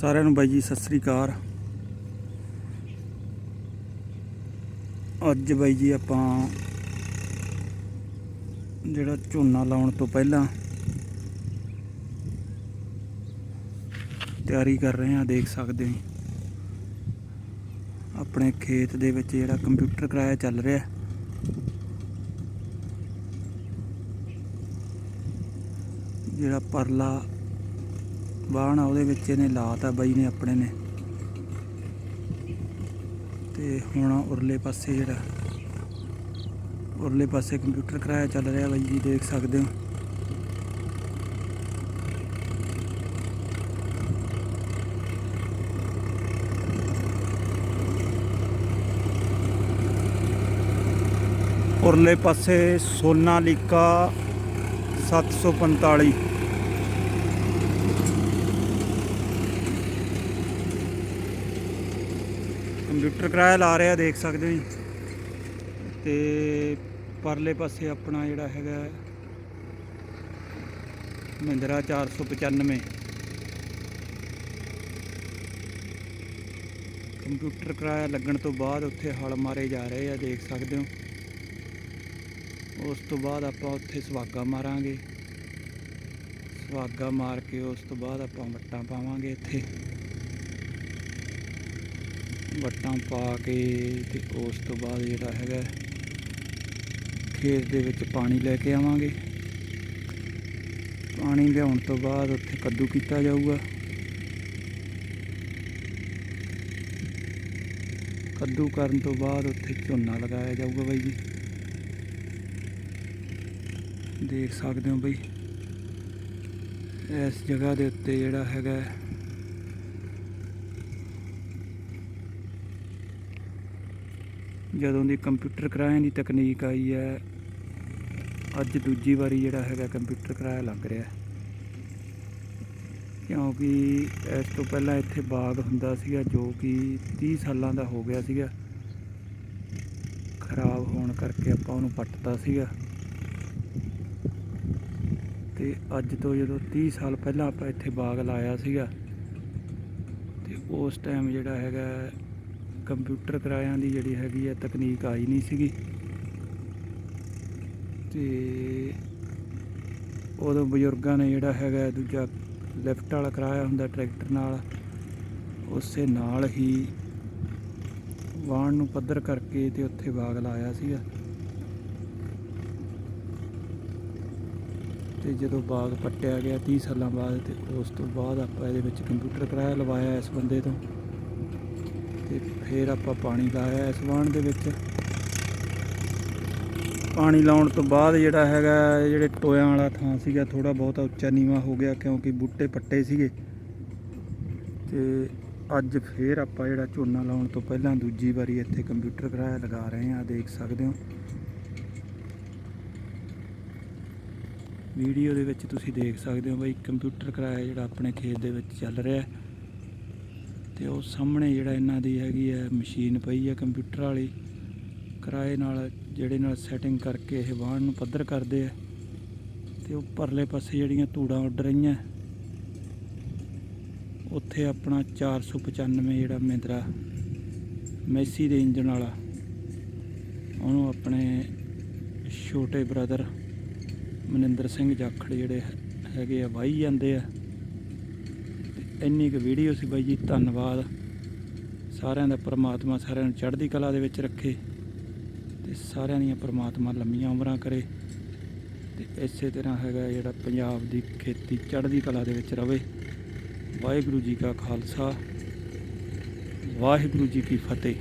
ਸਾਰਿਆਂ ਨੂੰ ਬਾਈ ਜੀ, ਸਤਿ ਸ੍ਰੀ ਅਕਾਲ। ਅੱਜ ਬਾਈ ਜੀ ਆਪਾਂ ਜਿਹੜਾ ਝੋਨਾ ਲਾਉਣ ਤੋਂ ਪਹਿਲਾਂ ਤਿਆਰੀ ਕਰ ਰਹੇ ਹਾਂ, ਦੇਖ ਸਕਦੇ ਹੋ ਆਪਣੇ ਖੇਤ ਦੇ ਵਿੱਚ ਜਿਹੜਾ ਕੰਪਿਊਟਰ ਕਰਾਇਆ ਚੱਲ ਰਿਹਾ। ਜਿਹੜਾ ਪਰਲਾ ਬਾਣ ਉਹਦੇ ਵਿੱਚ ਇਹਨੇ ਲਾਤਾ ਬਾਈ ਨੇ ਆਪਣੇ ਨੇ। ਤੇ ਹੁਣ ਉਰਲੇ ਪਾਸੇ ਜਿਹੜਾ, ਉਰਲੇ ਪਾਸੇ ਕੰਪਿਊਟਰ ਕਰਾਇਆ ਚੱਲ ਰਿਹਾ ਬਾਈ ਜੀ, ਦੇਖ ਸਕਦੇ ਹੋ। ਉਰਲੇ ਪਾਸੇ ਸੋਨਾਲੀਕਾ 745 ਕੰਪਿਊਟਰ ਕਿਰਾਇਆ ਲਾ ਰਿਹਾ, ਦੇਖ ਸਕਦੇ ਹੋ ਜੀ। ਤੇ ਪਰਲੇ ਪਾਸੇ ਆਪਣਾ ਜਿਹੜਾ ਹੈਗਾ ਮਹਿੰਦਰਾ 495 ਕੰਪਿਊਟਰ ਕਿਰਾਇਆ ਲੱਗਣ ਤੋਂ ਬਾਅਦ ਉੱਥੇ ਹਲ ਮਾਰੇ ਜਾ ਰਹੇ ਆ, ਦੇਖ ਸਕਦੇ ਹੋ। ਉਸ ਤੋਂ ਬਾਅਦ ਆਪਾਂ ਉੱਥੇ ਸੁਹਾਗਾ ਮਾਰਾਂਗੇ। ਸੁਹਾਗਾ ਮਾਰ ਕੇ ਉਸ ਤੋਂ ਬਾਅਦ ਆਪਾਂ ਵੱਟਾਂ ਪਾਵਾਂਗੇ ਇੱਥੇ। ਵੱਟਾਂ ਪਾ ਕੇ ਤੇ ਉਸ ਤੋਂ ਬਾਅਦ ਜਿਹੜਾ ਹੈਗਾ, ਖੇਤ ਦੇ ਵਿੱਚ ਪਾਣੀ ਲੈ ਕੇ ਆਵਾਂਗੇ। ਪਾਣੀ ਲਿਆਉਣ ਤੋਂ ਬਾਅਦ ਉੱਥੇ ਕੱਦੂ ਕੀਤਾ ਜਾਊਗਾ। ਕੱਦੂ ਕਰਨ ਤੋਂ ਬਾਅਦ ਉੱਥੇ ਝੋਨਾ ਲਗਾਇਆ ਜਾਊਗਾ ਬਾਈ ਜੀ। ਦੇਖ ਸਕਦੇ ਹੋ ਬਈ, ਇਸ ਜਗ੍ਹਾ ਦੇ ਉੱਤੇ ਜਿਹੜਾ ਹੈਗਾ ਜਦੋਂ ਦੀ ਕੰਪਿਊਟਰ ਕਿਰਾਏ ਦੀ ਤਕਨੀਕ ਆਈ ਹੈ, ਅੱਜ ਦੂਜੀ ਵਾਰੀ ਜਿਹੜਾ ਹੈਗਾ ਕੰਪਿਊਟਰ ਕਿਰਾਇਆ ਲੱਗ ਰਿਹਾ ਕਿਉਂਕਿ ਇਸ ਤੋਂ ਪਹਿਲਾਂ ਇੱਥੇ ਬਾਗ ਹੁੰਦਾ ਸੀਗਾ ਜੋ ਕਿ 30 ਸਾਲਾਂ ਦਾ ਹੋ ਗਿਆ ਸੀਗਾ। ਖਰਾਬ ਹੋਣ ਕਰਕੇ ਆਪਾਂ ਉਹਨੂੰ ਪੱਟਤਾ ਸੀਗਾ। ਤੇ ਅੱਜ ਤੋਂ ਜਦੋਂ 30 ਸਾਲ ਪਹਿਲਾਂ ਆਪਾਂ ਇੱਥੇ ਬਾਗ ਲਾਇਆ ਸੀਗਾ, ਤੇ ਉਸ ਟਾਈਮ ਜਿਹੜਾ ਹੈਗਾ ਕੰਪਿਊਟਰ ਕਿਰਾਇਆਂ ਦੀ ਜਿਹੜੀ ਹੈਗੀ ਹੈ ਤਕਨੀਕ ਆਈ ਨਹੀਂ ਸੀਗੀ। ਤੇ ਉਦੋਂ ਬਜ਼ੁਰਗਾਂ ਨੇ ਜਿਹੜਾ ਹੈਗਾ, ਦੂਜਾ ਲਿਫਟ ਵਾਲਾ ਕਿਰਾਇਆ ਹੁੰਦਾ ਟਰੈਕਟਰ ਨਾਲ, ਉਸੇ ਨਾਲ ਹੀ ਵਾਹਣ ਨੂੰ ਪੱਧਰ ਕਰਕੇ ਤੇ ਉੱਥੇ ਬਾਗ ਲਾਇਆ ਸੀਗਾ। ਤੇ ਜਦੋਂ ਬਾਗ ਪੱਟਿਆ ਗਿਆ 30 ਸਾਲਾਂ ਬਾਅਦ ਤੇ ਉਸ ਤੋਂ ਬਾਅਦ ਆਪਾਂ ਇਹਦੇ ਵਿੱਚ ਕੰਪਿਊਟਰ ਕਿਰਾਇਆ ਲਵਾਇਆ ਇਸ ਬੰਦੇ ਤੋਂ। ਤੇ ਫਿਰ ਆਪਾਂ ਪਾਣੀ ਲਾਇਆ ਇਸ ਵਾਹਣ ਦੇ ਵਿੱਚ। ਪਾਣੀ ਲਾਉਣ ਤੋਂ ਬਾਅਦ ਜਿਹੜਾ ਹੈਗਾ, ਜਿਹੜੇ ਟੋਇਆਂ ਵਾਲਾ ਥਾਂ ਸੀਗਾ ਥੋੜਾ ਬਹੁਤਾ ਉੱਚਾ ਨੀਵਾ ਹੋ ਗਿਆ ਕਿਉਂਕਿ ਬੂਟੇ ਪੱਟੇ ਸੀਗੇ। ਤੇ ਅੱਜ ਫੇਰ ਆਪਾਂ ਜਿਹੜਾ ਝੋਨਾ ਲਾਉਣ ਤੋਂ ਪਹਿਲਾਂ ਦੂਜੀ ਵਾਰੀ ਇੱਥੇ ਕੰਪਿਊਟਰ ਕਿਰਾਇਆ, ਲਗਾ ਰਹੇ ਹਾਂ, ਦੇਖ ਸਕਦੇ ਹੋ। ਵੀਡੀਓ ਦੇ ਵਿੱਚ ਤੁਸੀਂ ਦੇਖ ਸਕਦੇ ਹੋ ਬਈ, ਕੰਪਿਊਟਰ ਕਿਰਾਇਆ ਜਿਹੜਾ ਆਪਣੇ ਖੇਤ ਦੇ ਵਿੱਚ ਚੱਲ ਰਿਹਾ। ਹੈ ਤੇ ਉਹ ਸਾਹਮਣੇ ਜਿਹੜਾ ਇਹਨਾਂ ਦੀ ਹੈਗੀ ਹੈ ਮਸ਼ੀਨ ਪਈ ਹੈ ਕੰਪਿਊਟਰ ਵਾਲੀ, ਕਿਰਾਏ ਨਾਲ ਜਿਹੜੇ ਨਾਲ ਸੈਟਿੰਗ ਕਰਕੇ ਇਹ ਵਾਹਣ ਨੂੰ ਪੱਧਰ ਕਰਦੇ ਆ ਤੇ ਉਹ ਪਰਲੇ ਪਾਸੇ ਜਿਹੜੀਆਂ ਧੂੜਾਂ ਉੱਡ ਰਹੀਆਂ। ਉੱਥੇ ਆਪਣਾ 495 ਜਿਹੜਾ ਮਹਿੰਦਰਾ ਮੈਸੀ ਦੇ ਇੰਜਨ ਵਾਲਾ, ਉਹਨੂੰ ਆਪਣੇ ਛੋਟੇ ਬ੍ਰਦਰ ਮਨਿੰਦਰ ਸਿੰਘ ਜਾਖੜ ਜਿਹੜੇ ਹੈ- ਹੈਗੇ ਆ, ਵਾਹੀ ਜਾਂਦੇ ਆ। ਇੰਨੀ ਕੁ ਵੀਡੀਓ ਸੀ ਬਾਈ ਜੀ, ਧੰਨਵਾਦ। ਸਾਰਿਆਂ ਦਾ ਪਰਮਾਤਮਾ ਸਾਰਿਆਂ ਨੂੰ ਚੜ੍ਹਦੀ ਕਲਾ ਦੇ ਵਿੱਚ ਰੱਖੇ ਤੇ ਸਾਰਿਆਂ ਦੀਆਂ ਪਰਮਾਤਮਾ ਲੰਮੀਆਂ ਉਮਰਾਂ ਕਰੇ ਤੇ ਇਸੇ ਤਰ੍ਹਾਂ ਹੈਗਾ ਜਿਹੜਾ ਪੰਜਾਬ ਦੀ ਖੇਤੀ ਚੜ੍ਹਦੀ ਕਲਾ ਦੇ ਵਿੱਚ ਰਵੇ। ਵਾਹਿਗੁਰੂ ਜੀ ਕਾ ਖਾਲਸਾ, ਵਾਹਿਗੁਰੂ ਜੀ ਕੀ ਫਤਿਹ।